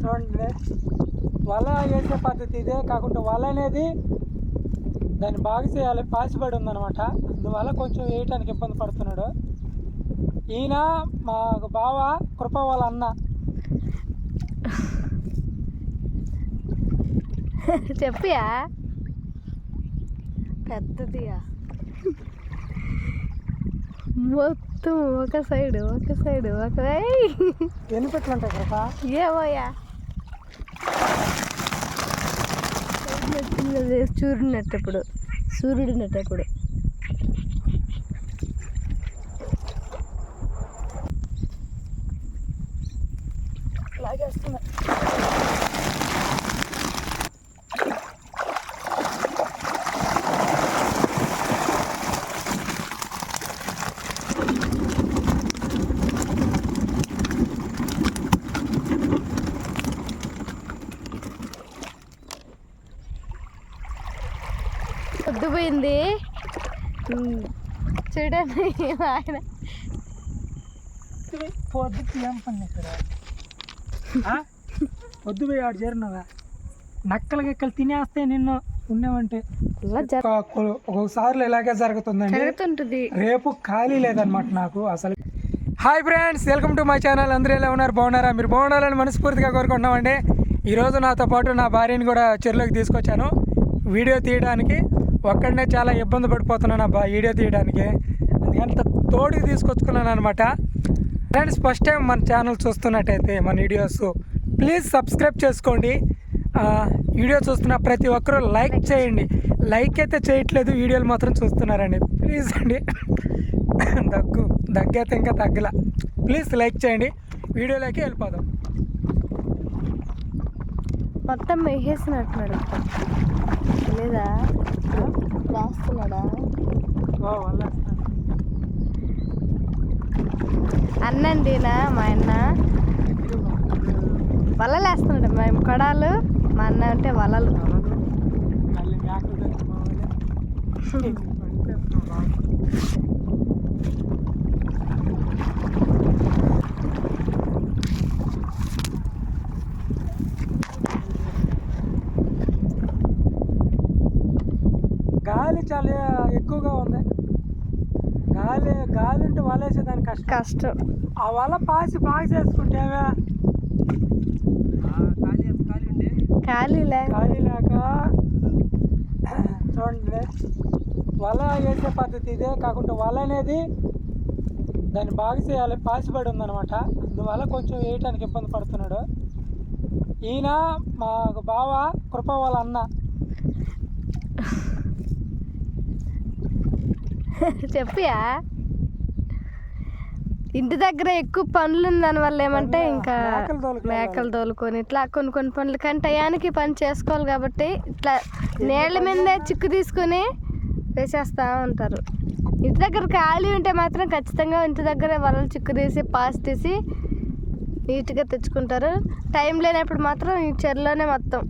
చూడండి. వల వేసే పద్ధతి ఇదే కాకుండా వల అనేది దాన్ని బాగా చేయాలి పాసిపడి ఉందన్నమాట. అందువల్ల కొంచెం వేయటానికి ఇబ్బంది పడుతున్నాడు. ఈయన మా బావ కృప వాళ్ళ అన్న. చెప్పియా? పెద్దదియా మొత్తం ఒక సైడ్ ఒక సైడ్ ఒక! ఎన్ని పెట్లు ఉంటాయి కృప? ఏమోయా చిన్నది సూర్యునట్టప్పుడు సూర్యుడినట్టప్పుడు లాగేస్తున్నాయి పొద్దుపోయింది ఉమ్, చూడండి ఆయన. పొద్దు ఏం పని ఇక్కడ? పొద్దు పోయి ఆడు చేరినవా? నక్కలు గిక్కలు తినేస్తే నిన్ను ఒక- ఒక్కొక్కసార్లు ఇలాగే జరుగుతుందండి. రేపు ఖాళీ లేదనమాట నాకు అసలు. Hi friends welcome to my channel. అందరూ ఎలా ఉన్నారు? బాగున్నారా? మీరు బాగుండాలని మనస్ఫూర్తిగా కోరుకుంటున్నామండి. ఈరోజు నాతో పాటు నా భార్యని కూడా చెరువులోకి తీసుకొచ్చాను. వీడియో తీయడానికి ఒక్కడనే చాలా ఇబ్బంది పడిపోతున్నాను అబ్బా వీడియో తీయడానికి. అందుకని త- తోడుకి తీసుకొచ్చుకున్నాను అనమాట ఫ్రెండ్స్ ఫస్ట్ టైం మన ఛానల్ చూస్తున్నట్టయితే మన వీడియోస్ ప్లీజ్ సబ్స్క్రైబ్ చేసుకోండి. వీడియో చూస్తున్న ప్రతి ఒక్కరూ లైక్ చేయండి. లైక్ అయితే చేయట్లేదు వీడియోలు మాత్రం చూస్తున్నారండి. ప్లీజ్ అండి. దగ్గు దగ్గైతే ఇంకా తగ్గల. ప్లీజ్ లైక్ చేయండి. వీడియోలోకి వెళ్ళిపోదాం. మొత్తం వేసేసినట్టున్నాడు లేదా? రాస్తున్నాడా అన్నండినా మా అన్న. వలలు వేస్తున్నాడు మేము కొడాలు. మా అన్న అంటే వలలు. గాలి చాలా ఎక్కువగా ఉంది. గాలి గాలి ఉంటే వలేసేదానికి కష్టం. కష్టం. ఆ వల పాసి బాగా చేసుకుంటేవే ఖాళీలే ఖాళీ లేక చూడండి. వల వేసే పద్ధతి ఇదే కాకుండా వల అనేది దాన్ని బాగా చేయాలి పాసిపడి ఉందన్నమాట. అందువల్ల కొంచెం వేయటానికి ఇబ్బంది పడుతున్నాడు. ఈయన మా బావ కృప వాళ్ళ అన్న. చెప్పియా ఇంటి దగ్గర ఎక్కువ పనులు ఉంది దానివల్ల ఏమంటే ఇంకా మేకలు తోలుకునే మేకలు తోలుకొని ఇట్లా కొన్ని కొన్ని పనులు కానీ టయానికి పని చేసుకోవాలి కాబట్టి ఇట్లా నీళ్ళ మీదే చిక్కు తీసుకొని వేసేస్తూ ఉంటారు. ఇంటి దగ్గర ఖాళీ ఉంటే మాత్రం ఖచ్చితంగా ఇంటి దగ్గర వలలు చిక్కు తీసి పాస్ తీసి నీట్గా తెచ్చుకుంటారు. టైం లేనప్పుడు మాత్రం ఈ చెరులోనే మొత్తం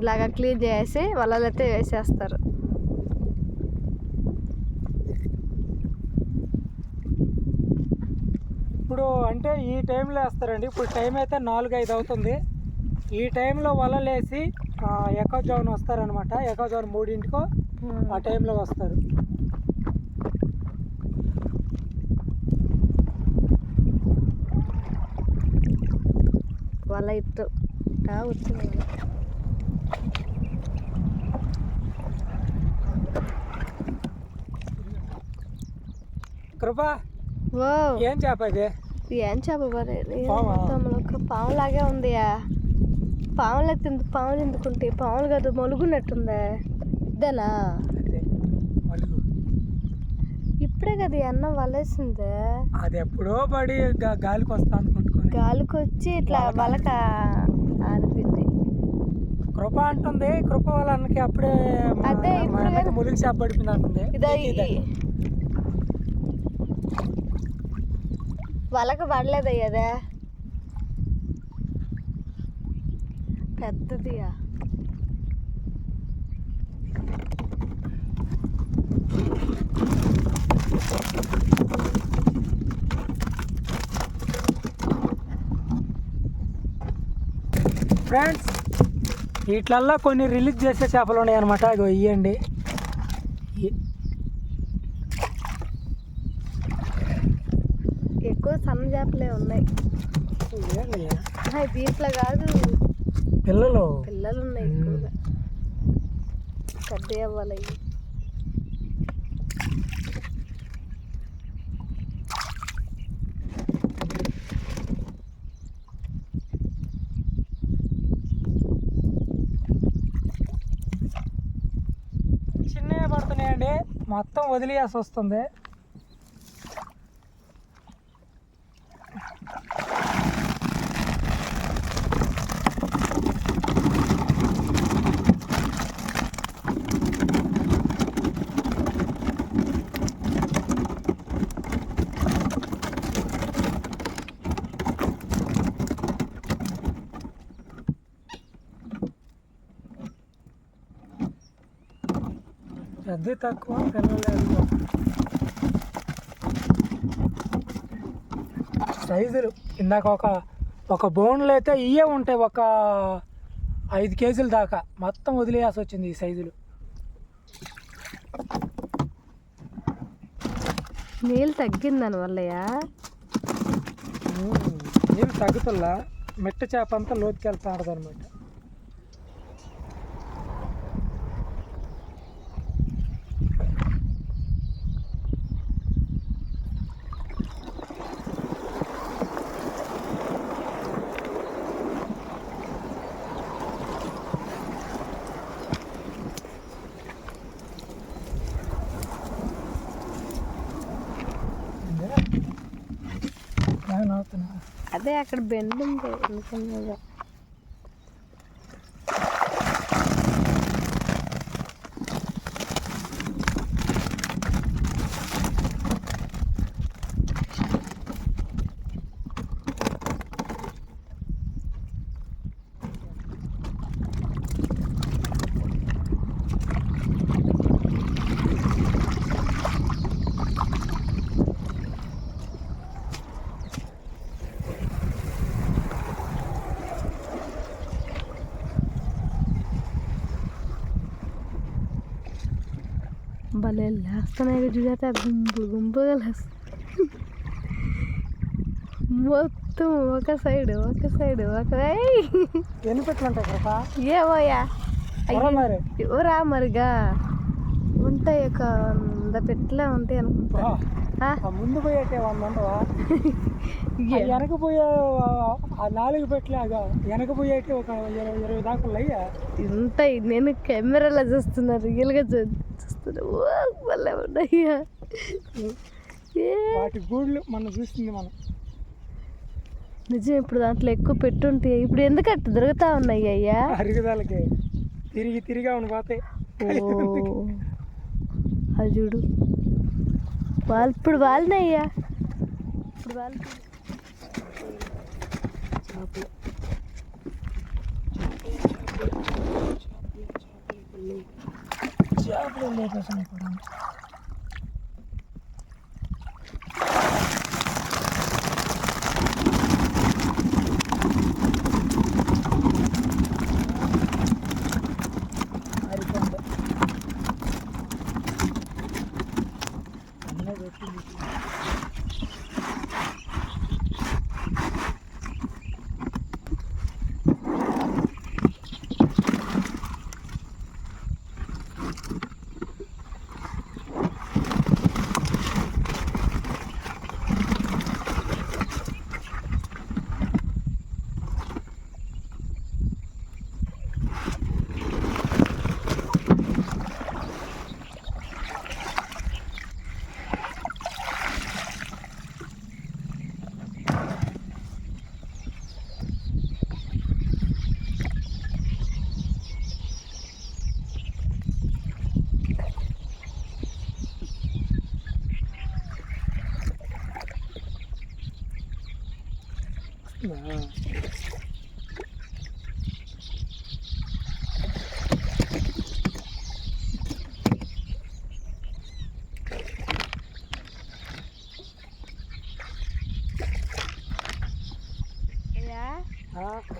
ఇలాగ క్లీన్ చేసి వలలు అయితే వేసేస్తారు ఇప్పుడు అంటే ఈ టైంలో వేస్తారండి. ఇప్పుడు టైం అయితే నాలుగు ఐదు అవుతుంది. ఈ టైంలో వలలేసి ఎకో జోన్ వస్తారనమాట ఎకో జోన్ మూడింటికో ఆ టైంలో వస్తారు. వల వచ్చింది. వల. కృప ఏం చేప ఇది? ఏం పామా? ఒక పాములాగే ఉందియా పాములకు తిందు పాములు ఎందుకుంటే? పాములు కాదు మొలుగున్నట్టుందే ఇదేనా? ఇప్పుడే కదా అన్నం వలేసిందే. అది ఎప్పుడో పడి గాలికి వస్తాను కొట్టుకొని. గాలికి వచ్చి ఇట్లా వలక. ఆడిపోయింది కృప అంటుంది కృప వాళ్ళ అన్నకి అప్పుడే అదే ములిగి చేప పడిపోయింది అంటుంది ఇదో ఇదే. ఈ- వలక పడలేదు కదా. పెద్దదిగా. ఫ్రెండ్స్ వీటిలల్లో కొన్ని రిలీజ్ చేసే చేపలు ఉన్నాయన్నమాట. ఇగో ఇవ్వండి ఎక్కువ సన్న చేపలే ఉన్నాయి ఆహా, దీంట్లో కాదు. పిల్లలు? పిల్లలు ఉన్నాయి ఎక్కువగా పెద్ద అవ్వాలి పడుతున్నాయండి. మొత్తం వదిలేయాల్సి వస్తుంది. పెద్ద తక్కువ పిల్లలు ఎక్కువ సైజులు ఇందాక ఒక ఒక బోన్లు అయితే ఇవే ఉంటాయి ఒక ఐదు కేజీల దాకా మొత్తం వదిలేయాల్సి వచ్చింది ఈ సైజులు నీళ్ళు తగ్గిందని వల్లయ్య ఏం తగ్గుతుల్లా మెట్ట చేప అంతా లోతుకి వెళ్తా అదే అక్కడ బెండ్ ఉంది ఎందుకన్నా భలే లేస్తున్నాయి చూస్తే గుంపులు గుంపుగా లేస్తున్నాయి మొత్తం ఒక సైడ్ ఒక సైడ్ ఒక! ఎన్ని పెట్లు ఉంటాయి కదా ఏవోయా ఎవరా మరి ఎవరా మరిగా ఉంటాయి ఒక వంద పెట్లే ఉంటాయి అనుకుంటా ముందు పోయేటే వంద ఉండవా ఏ, వెనక పోయే ఆ- నాలుగు పెట్లే అగా వెనక పోయేటి ఒక ఇరవై ఇరవై దాకా ఉంటాయి నేను కెమెరాలో చూస్తున్నా రియల్గా చూ ఉన్నాయ్యా ఏ, వాటి గూళ్ళు మనం చూస్తుంది మనం నిజం ఇప్పుడు దాంట్లో ఎక్కువ పెట్టుంటాయి ఇప్పుడు ఎందుకు అట్ట దొరుకుతా ఉన్నాయి అయ్యా అరుగుదలకి తిరిగి తిరిగి అవును పోతాయి అది చూడు వాళ్ళు ఇప్పుడు వాళ్ళనే అయ్యా ఇప్పుడు వాళ్ళు చేపలు చేపలు Ablamla da sana koyalım.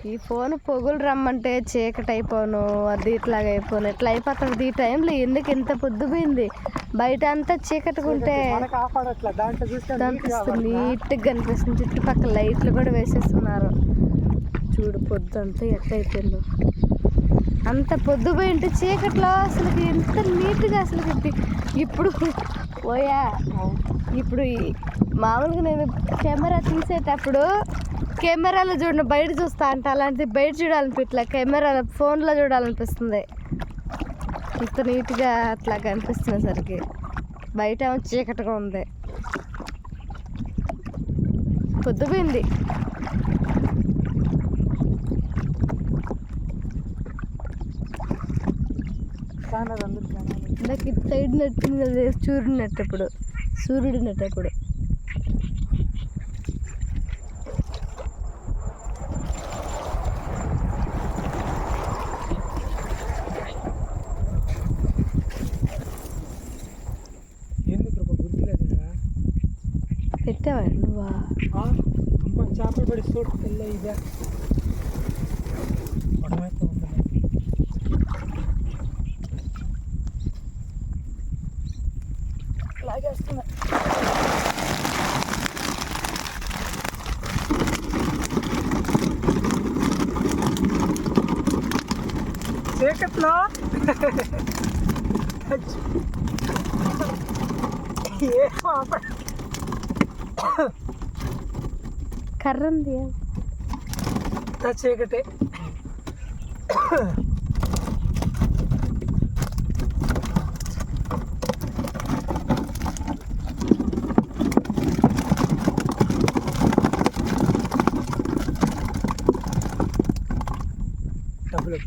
ఈ ఫోన్ పొగులు రమ్మంటే చీకటి అయిపోను అది ఇట్లాగ అయిపోను ఇట్లా అయిపోతుంది ఈ టైంలో ఎందుకు ఇంత పొద్దుపోయింది? బయట అంతా చూస్తే కనిపిస్తుంది నీట్గా కనిపిస్తుంది. చుట్టుపక్కల లైట్లు కూడా వేసేస్తున్నారు. చూడు పొద్దు అంతా ఎట్ట అయిపోయిందో అంత పొద్దుపోయి ఉంటే చీకట్లో అసలు ఎంత నీట్గా అసలు ఇప్పుడు పోయా ఇప్పుడు మామూలుగా నేను కెమెరా తీసేటప్పుడు కెమెరాలో చూడండి బయట చూస్తా అంటే అలాంటి బయట చూడాలనిపించలే కెమెరాలో ఫోన్లో చూడాలనిపిస్తుంది. ఇంత నీట్గా అట్లా కనిపిస్తుంది సరికి. బయట ఏమో చీకటిగా ఉంది. పొద్దుపోయింది. ఇందాక ఇటు సైడ్ నట్టింది కదా సూర్యుడు నట్టప్పుడు సూర్యుడు నట్టప్పుడు ఎందుకు రూపా గుర్తులేదురా పెట్టావాడు నువ్వా? అమ్మ చేపలు పడి చూడు తెల్ల ఇదే. లాగేస్తున్నా. చీకట్లో. ఏ పాప. కర్ర ఉంది అంతా చీకటే డబ్బులు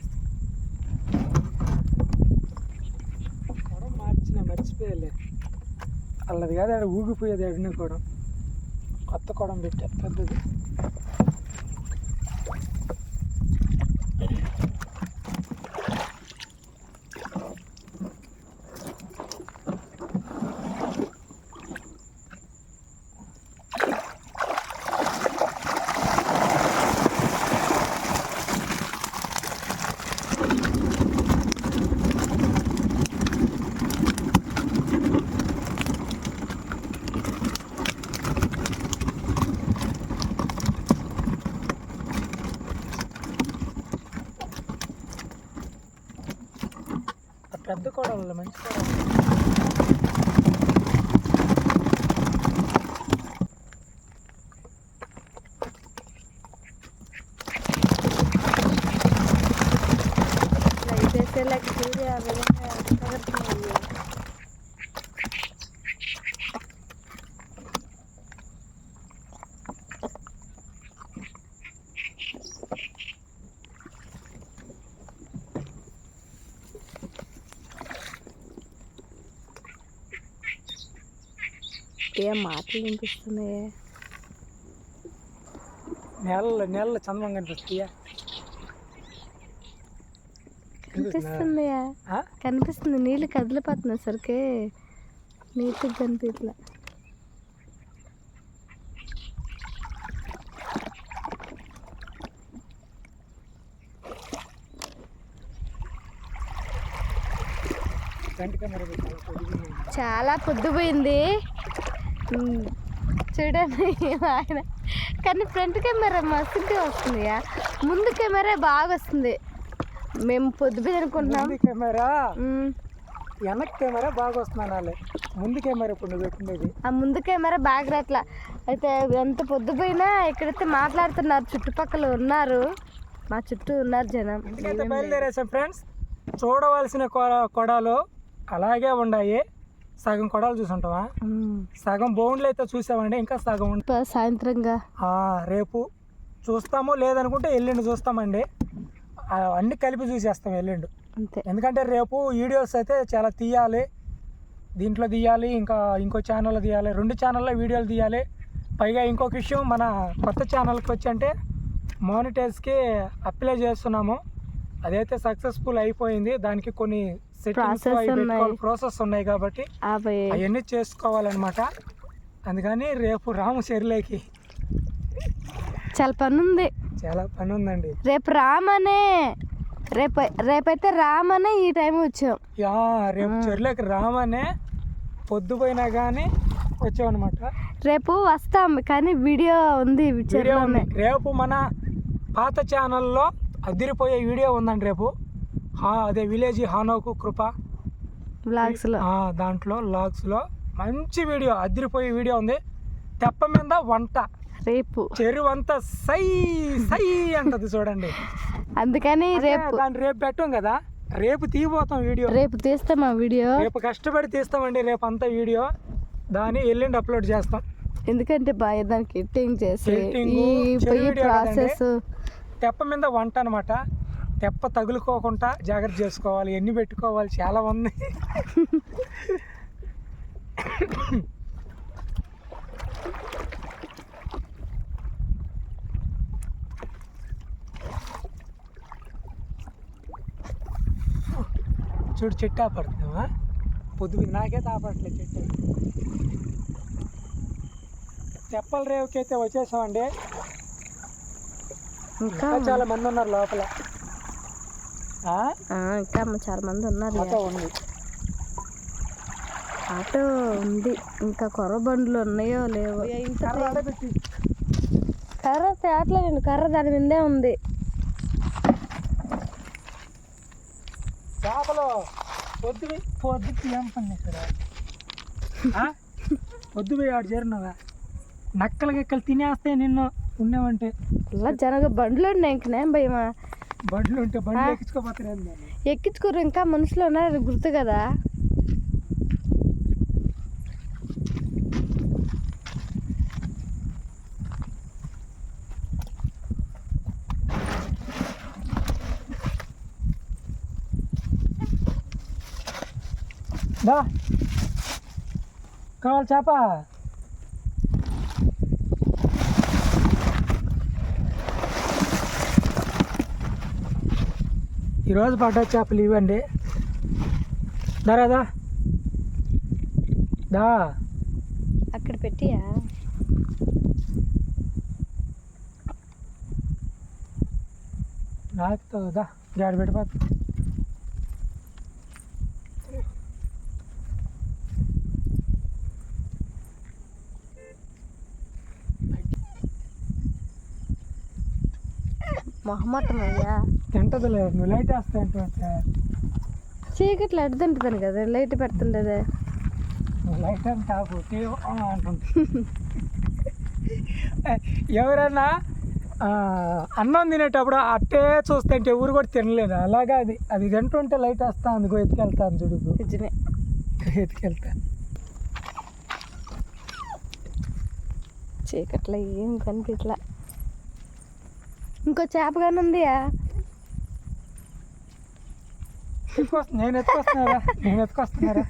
కూడా మార్చిన మర్చిపోయలే అల్లది కాదు ఆడ ఊగిపోయేది అడిన కూడా కొత్త కుడం పెట్టా పెద్దది ఆ పెద్ద కోడలు మంచి కోడలు లైట్ వేసే లైట్ చూసి ఆ విధంగా తగులుతున్నాయి. ఏం మాటలు వినిపిస్తున్నాయే? నేలలో నేలలో చందమం కనిపిస్తాయా కనిపిస్తుందయా ఆ? కనిపిస్తుంది. నీళ్ళు కదిలిపోతున్నాయి సరికే. కనిపించలే పెట్టాలి. పొద్దున్నే. చాలా పొద్దుపోయింది. చూడండి ఆయన. కానీ ఫ్రంట్ కెమెరా మస్తుగా వస్తుందియా ముందు కెమెరా బాగా వస్తుంది. మేము పొద్దుపోయి అనుకుంటున్నాం. కెమెరా వెనక్ కెమెరా బాగా వస్తున్నాను ముందు కెమెరా ఇప్పుడు నువ్వు ఆ ముందు కెమెరా బాగా రాట్లా అయితే ఎంత పొద్దుపోయినా ఇక్కడైతే మాట్లాడుతున్నారు చుట్టుపక్కల ఉన్నారు మా చుట్టూ ఉన్నారు జనం. బయలుదేరేసాం ఫ్రెండ్స్. చూడవలసిన కొడాలు అలాగే ఉన్నాయి సగం కొడాలు చూసుంటావా? సగం బౌండ్లు అయితే చూసామండి ఇంకా సగం సాయంత్రంగా. రేపు చూస్తాము లేదనుకుంటే ఎల్లుండి చూస్తామండి. అన్ని కలిపి చూసేస్తాం ఎల్లుండి. ఎందుకంటే రేపు వీడియోస్ అయితే చాలా తీయాలి. దీంట్లో తీయాలి ఇంకా ఇంకో ఛానల్లో తీయాలి. రెండు ఛానల్లో వీడియోలు తీయాలి. పైగా ఇంకొక విషయం మన కొత్త ఛానల్కి వచ్చి అంటే మానిటైజ్కి అప్లై చేస్తున్నాము. అదైతే సక్సెస్ఫుల్ అయిపోయింది. దానికి కొన్ని సెట్టింగ్స్. ప్రాసెస్ ఉన్నాయి. కాబట్టి అవి. అవన్నీ చేసుకోవాలన్నమాట. అందుకని రేపు రాము చెరువులోకి చాలా పని ఉంది చాలా పని ఉందండి రేపు రామనే. రేపు రేపైతే రామనే ఈ టైం వచ్చాం. యా రేపు చెరువులోకి రామనే పొద్దుపోయినా కానీ వచ్చామన్నమాట. రేపు వస్తాం కానీ వీడియో ఉంది రేపు మన పాత ఛానల్లో అదిరిపోయే వీడియో ఉందండి రేపు. అదే విలేజ్ హానోకు కృప. బ్లాగ్స్లో ఆ, దాంట్లో లాగ్స్లో మంచి వీడియో అదిరిపోయే వీడియో ఉంది. తెప్ప మీద వంట. రేపు. చెరువు అంతా సై సై అంటది చూడండి. అందుకని రేపు. దాన్ని రేపు పెట్టాం కదా రేపు తీయబోతాం వీడియో. రేపు తీస్తాం ఆ వీడియో. రేపు కష్టపడి తీస్తామండి రేపు అంతా వీడియో. దాన్ని ఎల్లుండి అప్లోడ్ చేస్తాం. ఎందుకంటే బాగా దానికి ఎడిటింగ్ చేసి ఈ ప్రాసెస్. తెప్ప మీద వంట అనమాట తెప్ప తగులుకోకుండా జాగ్రత్త చేసుకోవాలి. ఎన్ని పెట్టుకోవాలి? చాలా ఉంది. చూడు చెట్టు ఆపడుతున్నావా పొద్దు నాకే తాపట్లేదు చెట్టు. తెప్పల రేవుకైతే వచ్చేసామండి. ఇంకా? చాలా మంది ఉన్నారు లోపల. ఇంకా చాలా మంది ఉన్నారు ఆటో ఉంది. ఇంకా కొర్ర బండ్లు ఉన్నాయో లేవో. కర్ర తేటలో నేను కర్ర దాని మీదే ఉంది. చేపలు పొద్దు ఏం పని ఇక్కడ? పొద్దు ఆడు చేరినవా? నక్కలు గిక్కలు తినేస్తే నిన్ను ఉన్నావంటే. ఇలా జనగ బండ్లు ఉన్నాయి ఇంక నేను భయమా బండ్లు ఉంటే బండ్లు ఎక్కించుకోపోతారు ఎక్కించుకోరు ఇంకా మనుషులు ఉన్నారు గుర్తు కదా. కావాలి చేప. ఈరోజు పడ్డ చేపలు ఇవ్వండి. దరాదా దా. అక్కడ పెట్టియా? నాకు దా. జాడి పెట్టిపోతా. మొహమ్మటం అయ్యా తింటదిలే నువ్వు లైట్ వేస్తా అంటే చీకట్లో ఎడ తింటుందని కదా లైట్ పెడుతుండేదే. లైట్ తాపు టీవ్ అంటుంది. ఎవరైనా అన్నం తినేటప్పుడు అట్టే చూస్తుంటే ఎవరు కూడా తినలేదు. అలాగా అది అది తింటుంటే లైట్ వేస్తా అందుకో ఎత్తుకెళ్తాను చూడు నిజమే. ఎత్తుకెళ్తా. చీకట్లో ఏం కనిపించలా ఇంకో చేప కానీ ఉందియా నేను ఎత్తుకొస్తున్నారా? నేను ఎత్తుకొస్తున్నారా?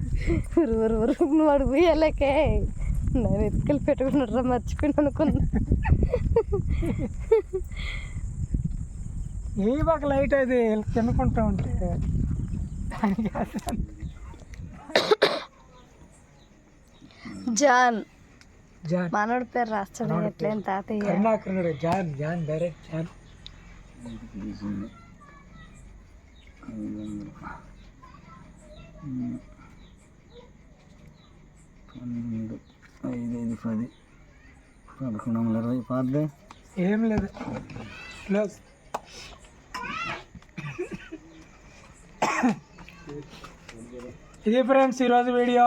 ఉరు ఉరు నువ్వు అడుగు పోయాలకే నేను ఎత్తుకెళ్ళి పెట్టుకున్నారా మర్చిపోయిన అనుకున్నా. ఏ బాగా లైట్ అది తినుకుంటా ఉంటే. దానికి జాన్. జాన్. మనోడి పేరు రాస్తాడు మనోడి ఎట్లేం తాతయ్య. జాన్ జాన్ డైరెక్ట్ జాన్. పన్నెండు ఐదు ఐదు పది పదకొండు వందల ఇరవై పద్దే ఏం లేదు క్లోజ్ ఇది ఫ్రెండ్స్ ఈరోజు వీడియో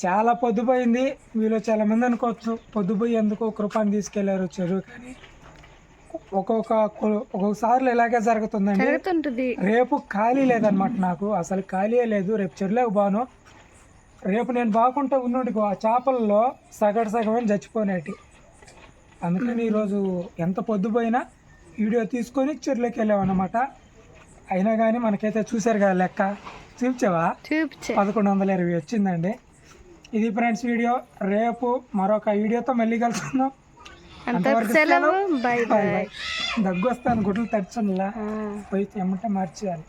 చాలా పొద్దుపోయింది మీలో చాలామంది అనుకోవచ్చు పొద్దుపోయి ఎందుకు కృపాన్ని తీసుకెళ్ళారు చెరువు కానీ ఒక్కొక్క ఒక్కొక్కసార్లు ఇలాగే జరుగుతుందండి. జరుగుతుంటుంది. రేపు ఖాళీ లేదనమాట నాకు. అసలు ఖాళీయే లేదు. రేపు చెరువులోకి బాను రేపు నేను బాగుంటే ఉన్నోడికి ఆ చేపల్లో సగటు సగమని చచ్చిపోనేటి. అందుకని ఈరోజు ఎంత పొద్దుపోయినా వీడియో తీసుకొని చెరువులోకి వెళ్ళామన్నమాట. అయినా కానీ మనకైతే చూసారు కదా లెక్క. చూపించావా? చూపించే. పదకొండు వందల ఇరవై వచ్చిందండి. ఇది ఫ్రెండ్స్ వీడియో. రేపు మరొక వీడియోతో మళ్ళీ కలుసుకుందాం. అంతవరకు సెలవు. బాయ్ బాయ్ బాయ్ దగ్గు వస్తాను గుడ్లు తడిచండిలా పోయి ఎమ్మటే మార్చేయాలి.